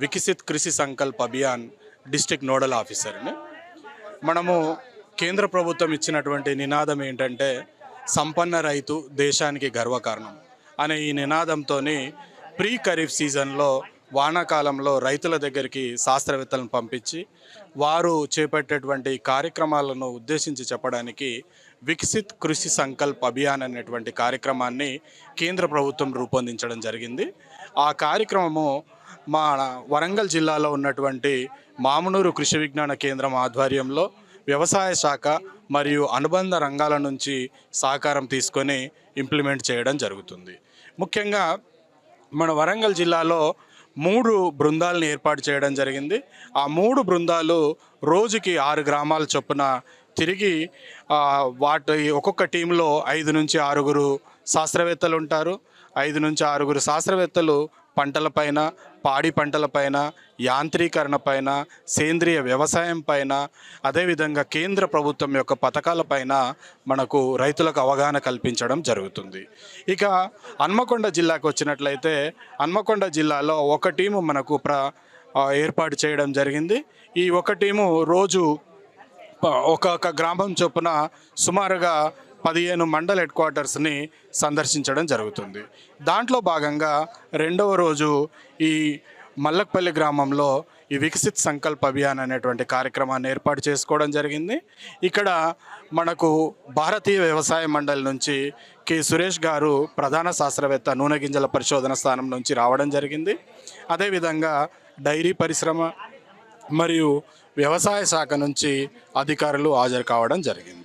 వికసిత్ కృషి Sankalp Abhiyan district nodal ఆఫీసర్ని మనము కేంద్ర ప్రభుత్వం ఇచ్చినటువంటి నినాదం ఏంటంటే సంపన్న రైతు దేశానికి గర్వకారణం అనే ఈ నినాదంతో ప్రీ ఖరీఫ్ సీజన్లో వానాకాలంలో రైతుల దగ్గరికి శాస్త్రవేత్తలను పంపించి వారు చేపట్టేటువంటి కార్యక్రమాలను ఉద్దేశించి చెప్పడానికి వికసిత్ కృషి సంకల్ప్ అభియాన్ అనేటువంటి కార్యక్రమాన్ని కేంద్ర ప్రభుత్వం రూపొందించడం జరిగింది. ఆ కార్యక్రమము మా వరంగల్ జిల్లాలో ఉన్నటువంటి మామునూరు కృషి విజ్ఞాన కేంద్రం ఆధ్వర్యంలో వ్యవసాయ శాఖ మరియు అనుబంధ రంగాల నుంచి సహకారం తీసుకొని ఇంప్లిమెంట్ చేయడం జరుగుతుంది. ముఖ్యంగా మన వరంగల్ జిల్లాలో మూడు బృందాలను ఏర్పాటు చేయడం జరిగింది. ఆ మూడు బృందాలు రోజుకి ఆరు గ్రామాల చొప్పున తిరిగి వాటి ఒక్కొక్క టీంలో ఐదు నుంచి ఆరుగురు శాస్త్రవేత్తలు ఉంటారు. ఐదు నుంచి ఆరుగురు శాస్త్రవేత్తలు పంటలపైన పాడి పంటలపైన యాంత్రీకరణ పైన సేంద్రియ వ్యవసాయం పైన అదేవిధంగా కేంద్ర ప్రభుత్వం యొక్క పథకాలపైన మనకు రైతులకు అవగాహన కల్పించడం జరుగుతుంది. ఇక హన్మకొండ జిల్లాకు వచ్చినట్లయితే హన్మకొండ జిల్లాలో ఒక టీము మనకు ప్ర ఏర్పాటు చేయడం జరిగింది. ఈ ఒక టీము రోజు ఒక ఒక్కొక్క గ్రామం చొప్పున సుమారుగా పదిహేను మండల్ హెడ్ క్వార్టర్స్ని సందర్శించడం జరుగుతుంది. దాంట్లో భాగంగా రెండవ రోజు ఈ మల్లక్పల్లి గ్రామంలో ఈ వికసిత్ సంకల్ప్ అభియాన్ అనేటువంటి కార్యక్రమాన్ని ఏర్పాటు చేసుకోవడం జరిగింది. ఇక్కడ మనకు భారతీయ వ్యవసాయ మండలి నుంచి కె. సురేష్ గారు ప్రధాన శాస్త్రవేత్త నూనె గింజల పరిశోధన స్థానం నుంచి రావడం జరిగింది. అదేవిధంగా డైరీ పరిశ్రమ మరియు వ్యవసాయ శాఖ నుంచి అధికారులు హాజరు కావడం జరిగింది.